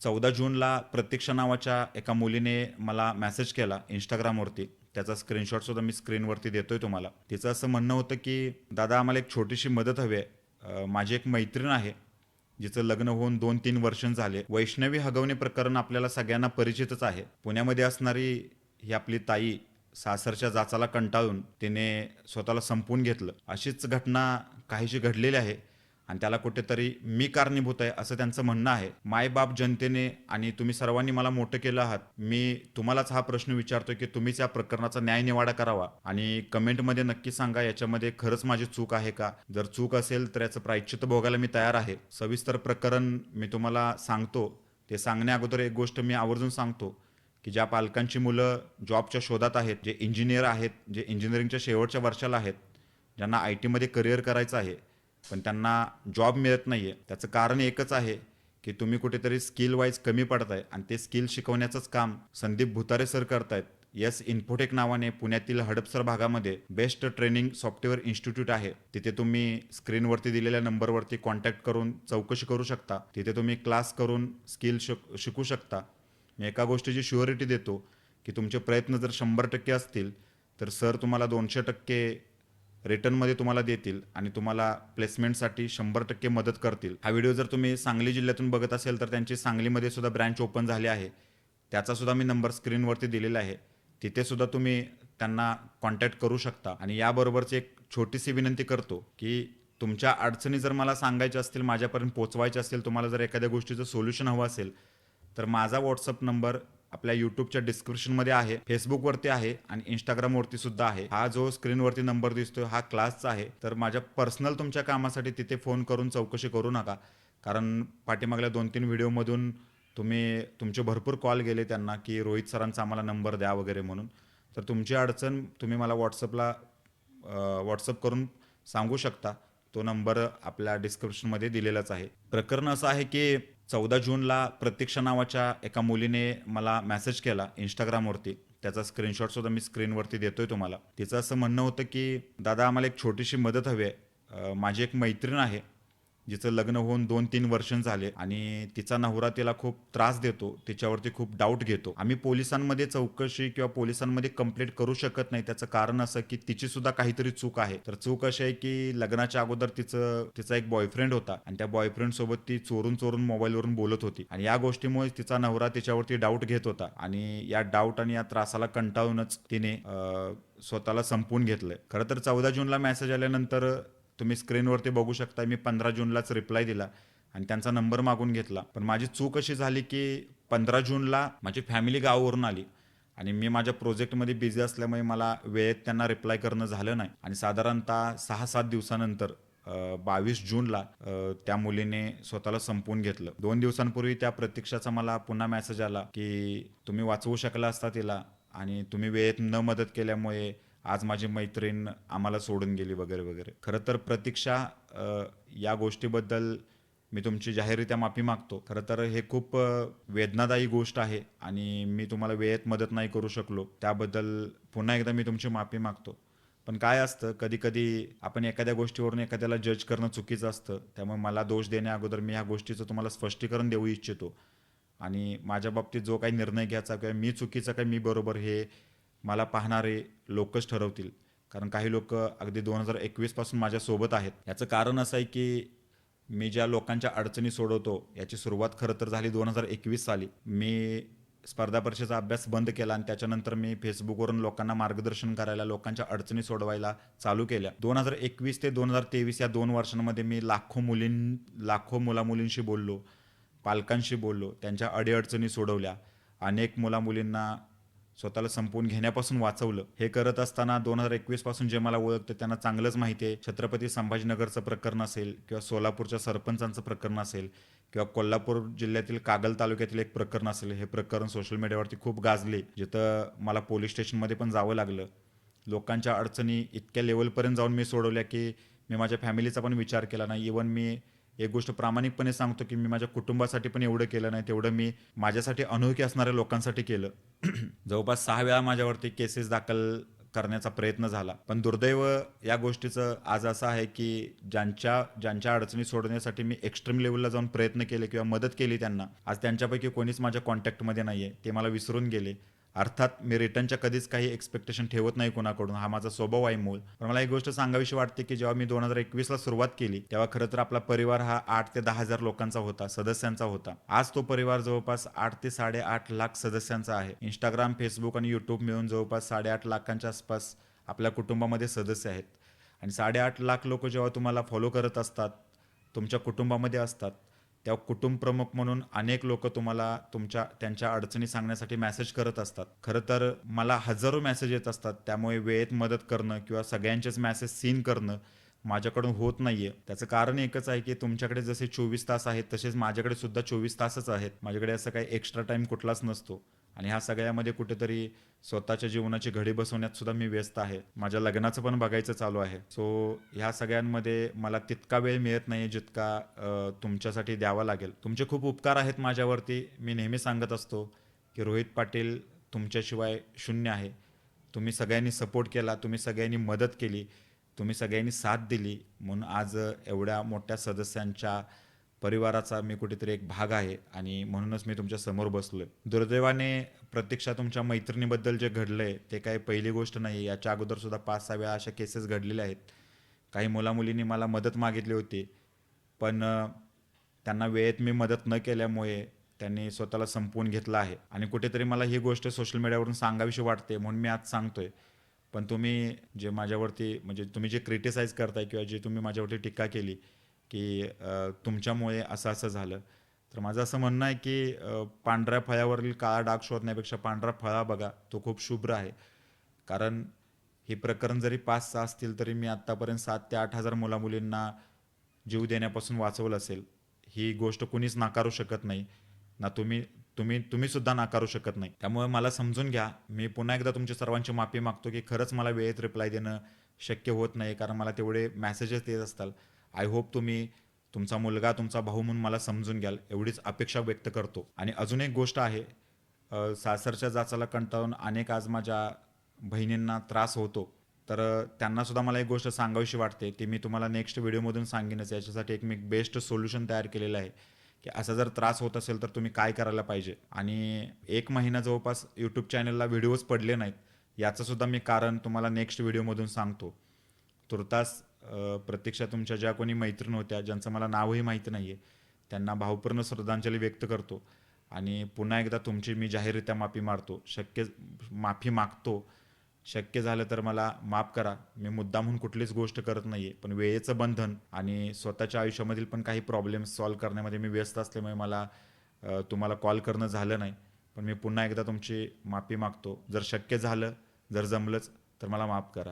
चौदा जूनला प्रत्यक्ष नावाच्या एका मुलीने मला मेसेज केला इंस्टाग्रामवरती त्याचा स्क्रीनशॉट सुद्धा मी स्क्रीनवरती देतोय तुम्हाला. तिचं असं म्हणणं होतं की दादा आम्हाला एक छोटीशी मदत हवी आहे. माझी एक मैत्रीण आहे जिचं लग्न होऊन दोन तीन वर्ष झाले. वैष्णवी हगवणे प्रकरण आपल्याला सगळ्यांना परिचितच आहे. पुण्यामध्ये असणारी ही आपली ताई सासरच्या जाचाला कंटाळून तिने स्वतःला संपवून घेतलं. अशीच घटना काहीशी घडलेली आहे. आणि त्याला कुठेतरी मी कारणीभूत आहे असं त्यांचं म्हणणं आहे. मायबाप जनतेने आणि तुम्ही सर्वांनी मला मोठं केलं आहात. मी तुम्हालाच हा प्रश्न विचारतोय की तुम्हीच या प्रकरणाचा न्याय निवाडा करावा. आणि कमेंटमध्ये नक्की सांगा याच्यामध्ये खरंच माझी चूक आहे का? जर चूक असेल तर याचं प्रायश्चित्त भोगायला मी तयार आहे. सविस्तर प्रकरण मी तुम्हाला सांगतो. ते सांगण्या अगोदर एक गोष्ट मी आवर्जून सांगतो की ज्या पालकांची मुलं जॉबच्या शोधात आहेत जे इंजिनियर आहेत जे इंजिनिअरिंगच्या शेवटच्या वर्षाला आहेत ज्यांना आय टीमध्ये करिअर करायचं आहे पण त्यांना जॉब मिळत नाही आहे त्याचं कारण एकच आहे की तुम्ही कुठेतरी स्किल वाईज कमी पडताय आणि ते स्किल शिकवण्याचंच काम संदीप भुतारे सर करतायत. येस इन्फोटेक नावाने पुण्यातील हडपसर भागामध्ये बेस्ट ट्रेनिंग सॉफ्टवेअर इन्स्टिट्यूट आहे. तिथे तुम्ही स्क्रीनवरती दिलेल्या नंबरवरती कॉन्टॅक्ट करून चौकशी करू शकता. तिथे तुम्ही क्लास करून स्किल शिक शिकू शकता. मी एका गोष्टीची शुअरिटी देतो की तुमचे प्रयत्न जर शंभर टक्के असतील तर सर तुम्हाला दोनशे टक्के रिटर्नमध्ये तुम्हाला देतील आणि तुम्हाला प्लेसमेंटसाठी शंभर टक्के मदत करतील. हा व्हिडिओ जर तुम्ही सांगली जिल्ह्यातून बघत असेल तर त्यांची सांगलीमध्ये सुद्धा ब्रँच ओपन झाली आहे. त्याचासुद्धा मी नंबर स्क्रीनवरती दिलेला आहे. तिथेसुद्धा तुम्ही त्यांना कॉन्टॅक्ट करू शकता. आणि याबरोबरची एक छोटीशी विनंती करतो की तुमच्या अडचणी जर मला सांगायच्या असतील माझ्यापर्यंत पोचवायच्या असतील तुम्हाला जर एखाद्या गोष्टीचं सोल्युशन हवं असेल तर माझा व्हॉट्सअप नंबर आपल्या यूट्यूबच्या डिस्क्रिप्शनमध्ये आहे फेसबुकवरती आहे आणि इंस्टाग्रामवरती सुद्धा आहे. हा जो स्क्रीनवरती नंबर दिसतोय हा क्लासचा आहे. तर माझ्या पर्सनल तुमच्या कामासाठी तिथे फोन करून चौकशी करू नका. कारण पाठीमागल्या दोन तीन व्हिडिओमधून तुम्ही तुमचे भरपूर कॉल गेले त्यांना की रोहित सरांचा आम्हाला नंबर द्या वगैरे म्हणून. तर तुमची अडचण तुम्ही मला व्हॉट्सअपला व्हॉट्सअप करून सांगू शकता. तो नंबर आपल्या डिस्क्रिप्शनमध्ये दिलेलाच आहे. प्रकरण असं आहे की चौदा जूनला प्रतीक्षा नावाच्या एका मुलीने मला मेसेज केला इंस्टाग्रामवरती त्याचा स्क्रीनशॉट सुद्धा मी स्क्रीनवरती देतोय तुम्हाला. तिचं असं म्हणणं होतं की दादा आम्हाला एक छोटीशी मदत हवी आहे. माझी एक मैत्रीण आहे. जिचं लग्न होऊन दोन तीन वर्ष झाले आणि तिचा नवरा तिला खूप त्रास देतो तिच्यावरती खूप डाऊट घेतो. आम्ही पोलिसांमध्ये चौकशी किंवा पोलिसांमध्ये कंप्लेंट करू शकत नाही. त्याचं कारण असं की तिची सुद्धा काहीतरी चूक आहे. तर चूक अशी आहे की लग्नाच्या अगोदर तिचं तिचा एक बॉयफ्रेंड होता आणि त्या बॉयफ्रेंड सोबत ती चोरून चोरून मोबाईलवरून बोलत होती. आणि या गोष्टीमुळे तिचा नवरा तिच्यावरती डाऊट घेत होता आणि या डाऊट आणि या त्रासाला कंटाळूनच तिने स्वतःला संपवून घेतलंय. खरं तर चौदा जूनला मेसेज आल्यानंतर तुम्ही स्क्रीनवरती बघू शकता मी पंधरा जूनलाच रिप्लाय दिला आणि त्यांचा नंबर मागून घेतला. पण माझी चूक अशी झाली की पंधरा जूनला माझी फॅमिली गावावरून आली आणि मी माझ्या प्रोजेक्टमध्ये बिझी असल्यामुळे मला वेळेत त्यांना रिप्लाय करणं झालं नाही. आणि साधारणतः सहा सात दिवसानंतर बावीस जूनला त्या मुलीने स्वतःला संपवून घेतलं. दोन दिवसांपूर्वी त्या प्रतीक्षाचा मला पुन्हा मेसेज आला की तुम्ही वाचवू शकला असता तिला आणि तुम्ही वेळेत न मदत केल्यामुळे आज माझी मैत्रीण आम्हाला सोडून गेली वगैरे वगैरे. खरं तर प्रतीक्षा या गोष्टीबद्दल मी तुमची जाहीररित्या माफी मागतो. खरं तर हे खूप वेदनादायी गोष्ट आहे आणि मी तुम्हाला वेळेत मदत नाही करू शकलो. त्याबद्दल पुन्हा एकदा मी तुमची माफी मागतो. पण काय असतं कधी कधी आपण एखाद्या गोष्टीवरून एखाद्याला जज करणं चुकीचं असतं. त्यामुळे मला दोष देण्या अगोदर मी ह्या गोष्टीचं तुम्हाला स्पष्टीकरण देऊ इच्छितो. आणि माझ्या बाबतीत जो काही निर्णय घ्यायचा किंवा मी चुकीचा काय मी बरोबर हे मला पाहणारे लोकच ठरवतील. कारण काही लोक अगदी दोन हजार एकवीसपासून माझ्यासोबत आहेत. याचं कारण असं आहे की मी ज्या लोकांच्या अडचणी सोडवतो याची सुरुवात खरं तर झाली दोन हजार एकवीस साली. मी स्पर्धा परीक्षेचा अभ्यास बंद केला आणि त्याच्यानंतर मी फेसबुकवरून लोकांना मार्गदर्शन करायला लोकांच्या अडचणी सोडवायला चालू केल्या. दोन हजार एकवीस ते दोन हजार तेवीस या दोन वर्षांमध्ये मी लाखो मुलीं लाखो मुलामुलींशी बोललो पालकांशी बोललो त्यांच्या अडीअडचणी सोडवल्या. अनेक मुलामुलींना स्वतःला संपवून घेण्यापासून वाचवलं. हे करत असताना दोन हजार एकवीसपासून जे मला ओळखतं त्यांना चांगलंच माहिती आहे. छत्रपती संभाजीनगरचं प्रकरण असेल किंवा सोलापूरच्या सरपंचांचं प्रकरण असेल किंवा कोल्हापूर जिल्ह्यातील कागल तालुक्यातील एक प्रकरण असेल हे प्रकरण सोशल मीडियावरती खूप गाजले जिथं मला पोलीस स्टेशनमध्ये पण जावं लागलं. लोकांच्या अडचणी इतक्या लेवलपर्यंत जाऊन मी सोडवल्या की मी माझ्या फॅमिलीचा पण विचार केला नाही. इवन मी एक गोष्ट प्रामाणिकपणे सांगतो की मी माझ्या कुटुंबासाठी पण एवढं केलं नाही तेवढं मी माझ्यासाठी अनोळखी असणाऱ्या लोकांसाठी केलं. जवळपास सहा वेळा माझ्यावरती केसेस दाखल करण्याचा प्रयत्न झाला. पण दुर्दैव या गोष्टीचं आज असं आहे की ज्यांच्या ज्यांच्या अडचणी सोडवण्यासाठी मी एक्स्ट्रीम लेवलला जाऊन प्रयत्न केले किंवा मदत केली त्यांना आज त्यांच्यापैकी कोणीच माझ्या कॉन्टॅक्टमध्ये नाही आहे ते मला विसरून गेले. अर्थात मी रिटर्नच्या कधीच काही एक्सपेक्टेशन ठेवत नाही कोणाकडून. हा माझा स्वभाव आहे मूल पण मला एक गोष्ट सांगावीशी वाटते की जेव्हा मी दोन हजार एकवीसला सुरुवात केली तेव्हा खरं तर आपला परिवार हा आठ ते दहा हजार लोकांचा होता सदस्यांचा होता. आज तो परिवार जवळपास आठ ते साडेआठ लाख सदस्यांचा आहे. इंस्टाग्राम फेसबुक आणि युट्यूब मिळून जवळपास साडेआठ लाखांच्या आसपास आपल्या कुटुंबामध्ये सदस्य आहेत. आणि साडेआठ लाख लोक जेव्हा तुम्हाला फॉलो करत असतात तुमच्या कुटुंबामध्ये असतात त्या कुटुंबप्रमुख म्हणून अनेक लोक तुम्हाला तुमच्या त्यांच्या अडचणी सांगण्यासाठी मेसेज करत असतात. खरं तर मला हजारो मेसेज येत असतात. त्यामुळे वेळेत मदत करणं किंवा सगळ्यांचेच मेसेज सीन करणं माझ्याकडून होत नाहीये. त्याचं कारण एकच आहे की तुमच्याकडे जसे चोवीस तास आहेत तसेच माझ्याकडे सुद्धा चोवीस तासच आहेत. माझ्याकडे असं काही एक्स्ट्रा टाइम कुठलाच नसतो. आणि ह्या सगळ्यामध्ये कुठेतरी स्वतःच्या जीवनाची घडी बसवण्यात सुद्धा मी व्यस्त आहे. माझ्या लग्नाचं पण बघायचं चालू आहे. सो ह्या सगळ्यांमध्ये मला तितका वेळ मिळत नाही जितका तुमच्यासाठी द्यावा लागेल. तुमचे खूप उपकार आहेत माझ्यावरती. मी नेहमी सांगत असतो की रोहित पाटील तुमच्याशिवाय शून्य आहे. तुम्ही सगळ्यांनी सपोर्ट केला तुम्ही सगळ्यांनी मदत केली तुम्ही सगळ्यांनी साथ दिली. म्हणून आज एवढ्या मोठ्या सदस्यांच्या परिवाराचा मी कुठेतरी एक भाग आहे आणि म्हणूनच मी तुमच्यासमोर बसलोय. दुर्दैवाने प्रत्यक्षा तुमच्या मैत्रिणीबद्दल जे घडलंय ते काही पहिली गोष्ट नाही याच्या अगोदर सुद्धा पाच सहा वेळा अशा केसेस घडलेल्या आहेत. काही मुलामुलींनी मला मदत मागितली होती पण त्यांना वेळेत मी मदत न केल्यामुळे त्यांनी स्वतःला संपवून घेतलं आहे. आणि कुठेतरी मला ही गोष्ट सोशल मीडियावरून सांगावीशी वाटते म्हणून मी आज सांगतोय. पण तुम्ही जे माझ्यावरती म्हणजे तुम्ही जे क्रिटिसाईज करताय किंवा जे तुम्ही माझ्यावरती टीका केली की तुमच्यामुळे असं असं झालं. तर माझं असं म्हणणं आहे की पांढऱ्या फळ्यावरील काळा डाग शोधण्यापेक्षा पांढरा फळा बघा तो खूप शुभ्र आहे. कारण हे प्रकरण जरी पाच सहा असतील तरी मी आत्तापर्यंत सात ते आठ हजार मुलामुलींना जीव देण्यापासून वाचवलं असेल. ही गोष्ट कुणीच नाकारू शकत नाही. ना तुम्ही तुम्ही तुम्ही सुद्धा नाकारू शकत नाही. त्यामुळे मला समजून घ्या. मी पुन्हा एकदा तुमच्या सर्वांची माफी मागतो की खरंच मला वेळेत रिप्लाय देणं शक्य होत नाही कारण मला तेवढे मेसेजेस येत असतात. आय होप तुम्ही तुमचा मुलगा तुमचा भाऊ म्हणून मला समजून घ्याल एवढीच अपेक्षा व्यक्त करतो. आणि अजून एक गोष्ट आहे सासरच्या जाचाला कंटाळून अनेक आज माझ्या बहिणींना त्रास होतो. तर त्यांनासुद्धा त्यांना सुद्धा मला एक गोष्ट सांगावीशी वाटते ती मी तुम्हाला नेक्स्ट व्हिडिओमधून सांगेनच याच्यासाठी एक मी बेस्ट सोल्युशन तयार केलेलं आहे की असा जर त्रास होत असेल तर तुम्ही काय करायला पाहिजे? आणि एक महिना जवळपास यूट्यूब चॅनलला व्हिडिओज पडले नाहीत याचंसुद्धा मी कारण तुम्हाला नेक्स्ट व्हिडिओमधून सांगतो. तुर्तास प्रत्यक्षात तुमच्या ज्या कोणी मैत्रीण होत्या ज्यांचं मला नावही माहीत नाही आहे त्यांना भावपूर्ण श्रद्धांजली व्यक्त करतो. आणि पुन्हा एकदा तुमची मी जाहीररित्या माफी मारतो शक्य माफी मागतो. शक्य झालं तर मला माफ करा. मी मुद्दा म्हणून कुठलीच गोष्ट करत नाही आहे पण वेळेचं बंधन आणि स्वतःच्या आयुष्यामधील पण काही प्रॉब्लेम्स सॉल्व करण्यामध्ये मी व्यस्त असल्यामुळे मला तुम्हाला कॉल करणं झालं नाही. पण मी पुन्हा एकदा तुमची माफी मागतो. जर शक्य झालं जर जमलंच तर मला माफ करा.